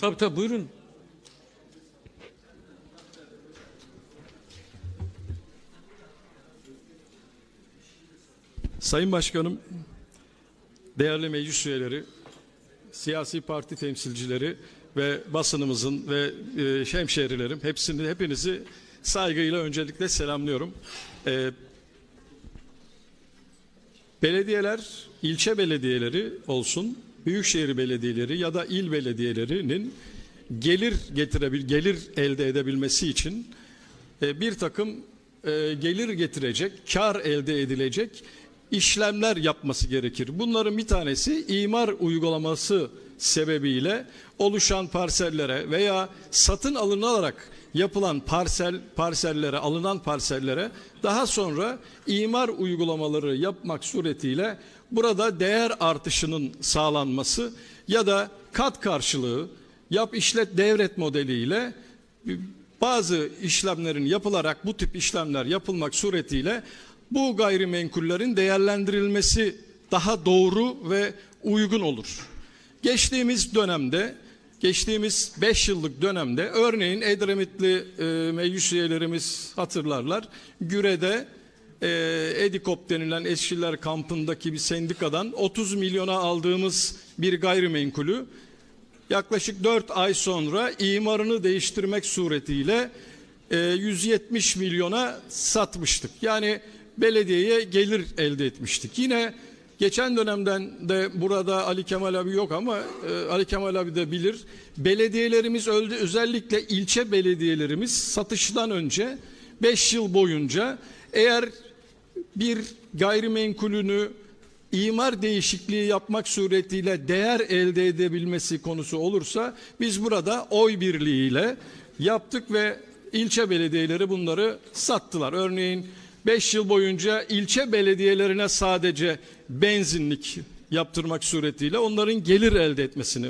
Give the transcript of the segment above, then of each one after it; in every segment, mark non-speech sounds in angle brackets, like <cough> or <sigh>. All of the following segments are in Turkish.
Tabii tabii buyurun. Sayın Başkanım, değerli meclis üyeleri, siyasi parti temsilcileri ve basınımızın ve e, hemşehrilerim hepsini hepinizi saygıyla öncelikle selamlıyorum. E, belediyeler, ilçe belediyeleri olsun, büyükşehir belediyeleri ya da il belediyelerinin gelir getirebil, gelir elde edebilmesi için e, bir takım e, gelir getirecek, kar elde edilecek işlemler yapması gerekir. Bunların bir tanesi imar uygulaması sebebiyle oluşan parsellere veya satın alınarak yapılan parsel parsellere alınan parsellere daha sonra imar uygulamaları yapmak suretiyle burada değer artışının sağlanması ya da kat karşılığı yap işlet devret modeliyle bazı işlemlerin yapılarak bu tip işlemler yapılmak suretiyle bu gayrimenkullerin değerlendirilmesi daha doğru ve uygun olur. Geçtiğimiz dönemde, geçtiğimiz 5 yıllık dönemde örneğin Edremitli e, meclis üyelerimiz hatırlarlar. Güre'de e, Edikop denilen eşçiler kampındaki bir sendikadan 30 milyona aldığımız bir gayrimenkulü yaklaşık 4 ay sonra imarını değiştirmek suretiyle e, 170 milyona satmıştık. Yani belediyeye gelir elde etmiştik. Yine geçen dönemden de burada Ali Kemal abi yok ama e, Ali Kemal abi de bilir. Belediyelerimiz öldü özellikle ilçe belediyelerimiz satıştan önce 5 yıl boyunca eğer bir gayrimenkulünü imar değişikliği yapmak suretiyle değer elde edebilmesi konusu olursa biz burada oy birliğiyle yaptık ve ilçe belediyeleri bunları sattılar. Örneğin 5 yıl boyunca ilçe belediyelerine sadece benzinlik yaptırmak suretiyle onların gelir elde etmesini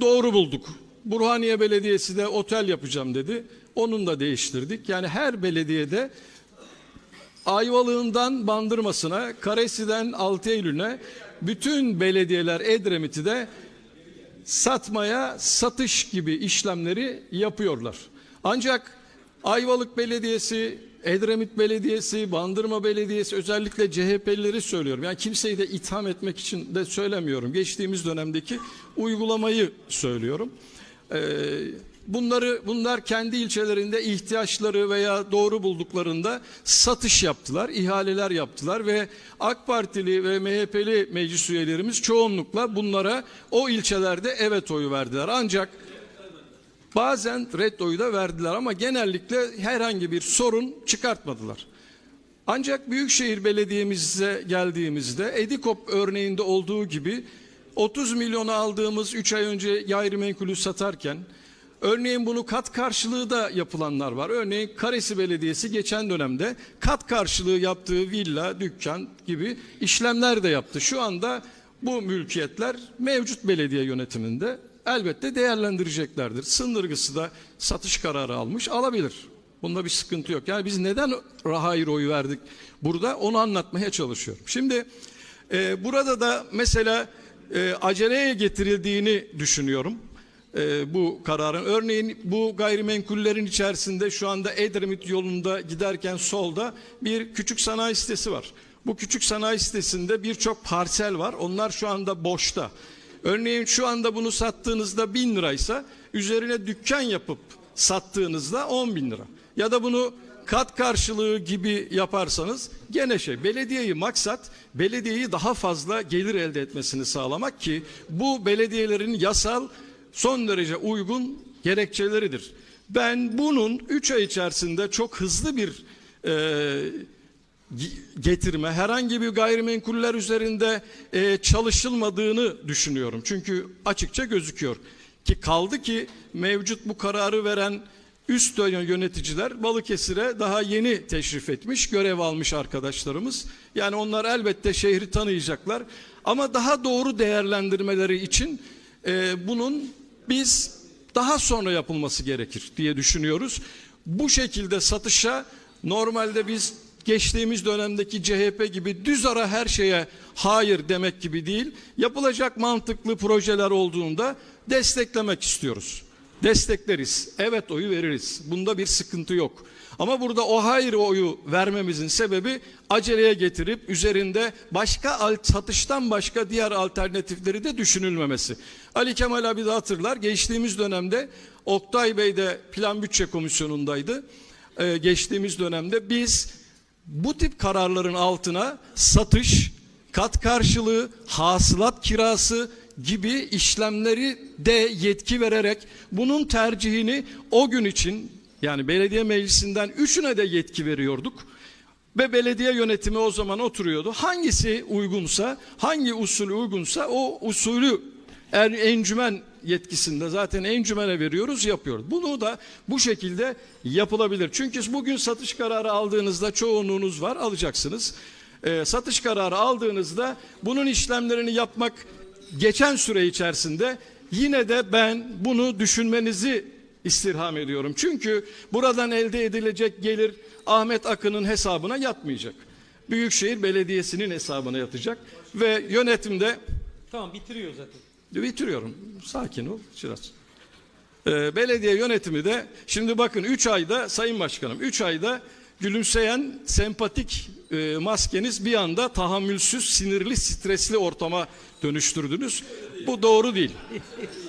doğru bulduk. Burhaniye Belediyesi de otel yapacağım dedi. Onun da değiştirdik. Yani her belediyede Ayvalık'ından Bandırması'na, Karesi'den 6 Eylül'üne bütün belediyeler Edremit'i de satmaya satış gibi işlemleri yapıyorlar. Ancak Ayvalık Belediyesi, Edremit Belediyesi, Bandırma Belediyesi özellikle CHP'lileri söylüyorum. Yani kimseyi de itham etmek için de söylemiyorum. Geçtiğimiz dönemdeki uygulamayı söylüyorum. Ee, bunları bunlar kendi ilçelerinde ihtiyaçları veya doğru bulduklarında satış yaptılar, ihaleler yaptılar ve AK Partili ve MHP'li meclis üyelerimiz çoğunlukla bunlara o ilçelerde evet oyu verdiler. Ancak Bazen red oyu da verdiler ama genellikle herhangi bir sorun çıkartmadılar. Ancak Büyükşehir Belediye'mize geldiğimizde Edikop örneğinde olduğu gibi 30 milyona aldığımız 3 ay önce gayrimenkulü satarken örneğin bunu kat karşılığı da yapılanlar var. Örneğin Karesi Belediyesi geçen dönemde kat karşılığı yaptığı villa, dükkan gibi işlemler de yaptı. Şu anda bu mülkiyetler mevcut belediye yönetiminde elbette değerlendireceklerdir. Sındırgısı da satış kararı almış alabilir. Bunda bir sıkıntı yok. Yani biz neden hayır oyu verdik burada onu anlatmaya çalışıyorum. Şimdi e, burada da mesela e, aceleye getirildiğini düşünüyorum. E, bu kararın. Örneğin bu gayrimenkullerin içerisinde şu anda Edremit yolunda giderken solda bir küçük sanayi sitesi var. Bu küçük sanayi sitesinde birçok parsel var. Onlar şu anda boşta. Örneğin şu anda bunu sattığınızda bin liraysa üzerine dükkan yapıp sattığınızda on bin lira. Ya da bunu kat karşılığı gibi yaparsanız gene şey belediyeyi maksat belediyeyi daha fazla gelir elde etmesini sağlamak ki bu belediyelerin yasal son derece uygun gerekçeleridir. Ben bunun 3 ay içerisinde çok hızlı bir e, getirme, herhangi bir gayrimenkuller üzerinde e, çalışılmadığını düşünüyorum. Çünkü açıkça gözüküyor ki kaldı ki mevcut bu kararı veren üst yöneticiler Balıkesir'e daha yeni teşrif etmiş, görev almış arkadaşlarımız. Yani onlar elbette şehri tanıyacaklar. Ama daha doğru değerlendirmeleri için e, bunun biz daha sonra yapılması gerekir diye düşünüyoruz. Bu şekilde satışa normalde biz geçtiğimiz dönemdeki CHP gibi düz ara her şeye hayır demek gibi değil. Yapılacak mantıklı projeler olduğunda desteklemek istiyoruz. Destekleriz. Evet oyu veririz. Bunda bir sıkıntı yok. Ama burada o hayır oyu vermemizin sebebi aceleye getirip üzerinde başka alt, satıştan başka diğer alternatifleri de düşünülmemesi. Ali Kemal abi de hatırlar geçtiğimiz dönemde Oktay Bey de Plan Bütçe Komisyonu'ndaydı. Ee, geçtiğimiz dönemde biz bu tip kararların altına satış, kat karşılığı, hasılat kirası gibi işlemleri de yetki vererek bunun tercihini o gün için yani belediye meclisinden üçüne de yetki veriyorduk. Ve belediye yönetimi o zaman oturuyordu. Hangisi uygunsa, hangi usulü uygunsa o usulü er, encümen yetkisinde zaten encümene veriyoruz yapıyoruz. Bunu da bu şekilde yapılabilir. Çünkü bugün satış kararı aldığınızda çoğunluğunuz var alacaksınız. Ee, satış kararı aldığınızda bunun işlemlerini yapmak geçen süre içerisinde yine de ben bunu düşünmenizi istirham ediyorum. Çünkü buradan elde edilecek gelir Ahmet Akın'ın hesabına yatmayacak. Büyükşehir Belediyesi'nin hesabına yatacak ve yönetimde Tamam bitiriyor zaten. Bitiriyorum. Sakin ol biraz. Ee, belediye yönetimi de şimdi bakın 3 ayda Sayın Başkanım 3 ayda gülümseyen sempatik e, maskeniz bir anda tahammülsüz sinirli stresli ortama dönüştürdünüz. Bu doğru değil.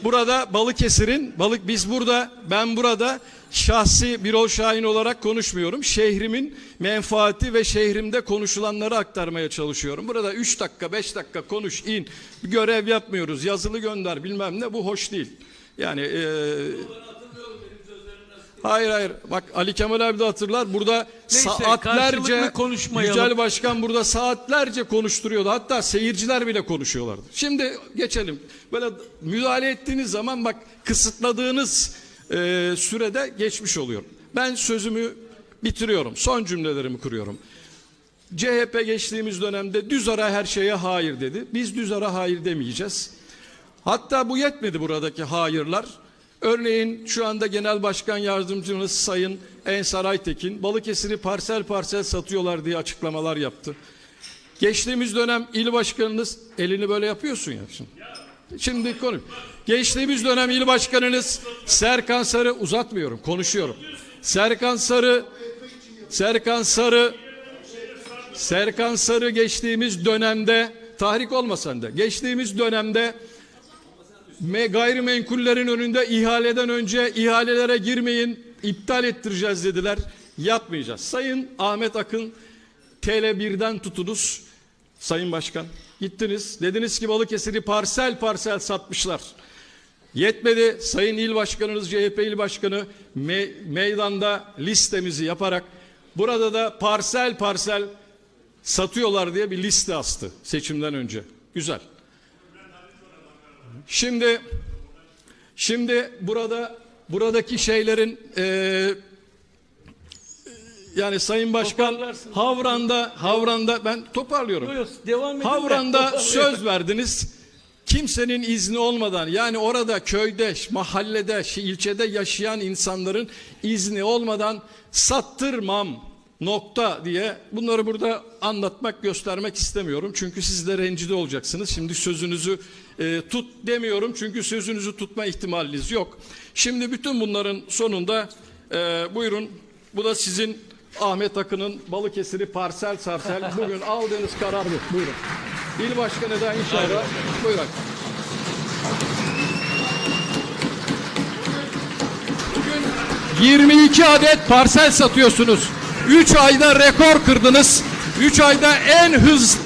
Burada Balıkesir'in balık biz burada ben burada şahsi Birol Şahin olarak konuşmuyorum. Şehrimin menfaati ve şehrimde konuşulanları aktarmaya çalışıyorum. Burada 3 dakika 5 dakika konuş in bir görev yapmıyoruz yazılı gönder bilmem ne bu hoş değil. Yani e, Hayır hayır. Bak Ali Kemal abi de hatırlar. Burada Neyse, saatlerce. Yücel Başkan burada saatlerce konuşturuyordu. Hatta seyirciler bile konuşuyorlardı. Şimdi geçelim. Böyle müdahale ettiğiniz zaman bak kısıtladığınız e, sürede geçmiş oluyor. Ben sözümü bitiriyorum. Son cümlelerimi kuruyorum. CHP geçtiğimiz dönemde düz ara her şeye hayır dedi. Biz düz ara hayır demeyeceğiz. Hatta bu yetmedi buradaki hayırlar. Örneğin şu anda Genel Başkan Yardımcımız Sayın Ensar Aytekin Balıkesir'i parsel parsel satıyorlar diye açıklamalar yaptı. Geçtiğimiz dönem il başkanınız elini böyle yapıyorsun ya şimdi. Şimdi konu. Geçtiğimiz dönem il başkanınız Serkan Sarı uzatmıyorum konuşuyorum. Serkan Sarı Serkan Sarı Serkan Sarı geçtiğimiz dönemde tahrik olmasan da geçtiğimiz dönemde me gayrimenkullerin önünde ihaleden önce ihalelere girmeyin iptal ettireceğiz dediler. Yapmayacağız. Sayın Ahmet Akın TL birden tutunuz. Sayın Başkan gittiniz. Dediniz ki Balıkesir'i parsel parsel satmışlar. Yetmedi. Sayın İl Başkanınız CHP İl Başkanı me meydanda listemizi yaparak burada da parsel parsel satıyorlar diye bir liste astı seçimden önce. Güzel. Şimdi şimdi burada buradaki şeylerin eee yani Sayın Başkan. Havran'da Havran'da ben toparlıyorum. Yok, yok, devam edin. Havran'da Toparlayın. söz verdiniz. Kimsenin izni olmadan yani orada köyde, mahallede, ilçede yaşayan insanların izni olmadan sattırmam nokta diye bunları burada anlatmak, göstermek istemiyorum. Çünkü siz de rencide olacaksınız. Şimdi sözünüzü e, tut demiyorum çünkü sözünüzü tutma ihtimaliniz yok. Şimdi bütün bunların sonunda e, buyurun bu da sizin Ahmet Akın'ın Balıkesir'i parsel sarsel <laughs> bugün aldığınız karar bu. Buyurun. İl Başkanı da inşallah. Buyurun. Bugün 22 adet parsel satıyorsunuz. 3 ayda rekor kırdınız. 3 ayda en hızlı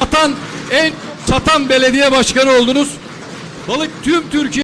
atan, en satan belediye başkanı oldunuz. Balık tüm Türkiye